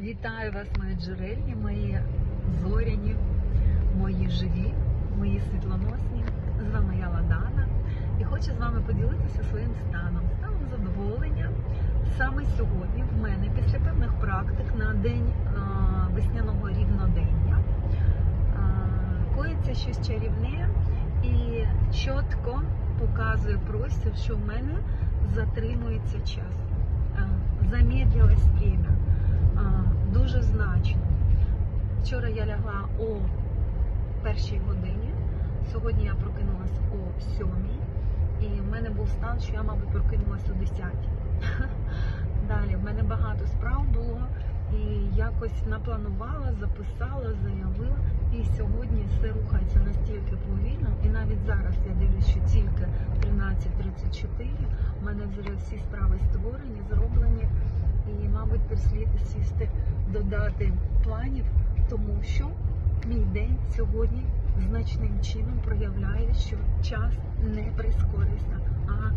Вітаю вас, мої джерельні, мої зоряні, мої живі, мої світлоносні. З вами я Ладана і хочу з вами поділитися своїм станом, станом задоволення. Саме сьогодні в мене після певних практик на день весняного рівнодення коїться щось чарівне і чітко показує простір, що в мене затримується час. Время а, дуже значно. Вчора я лягла о першій годині, сьогодні я прокинулась о сьомій, і в мене був стан, що я, мабуть, прокинулась о 10. Далі в мене багато справ було, і якось напланувала, записала, заявила. І сьогодні все рухається настільки повільно, і навіть зараз я дивлюсь, що тільки 13.34, у мене вже всі справи створені, зроблені. І, мабуть, слід сісти додати планів, тому що мій день сьогодні значним чином проявляє, що час не прискорився, а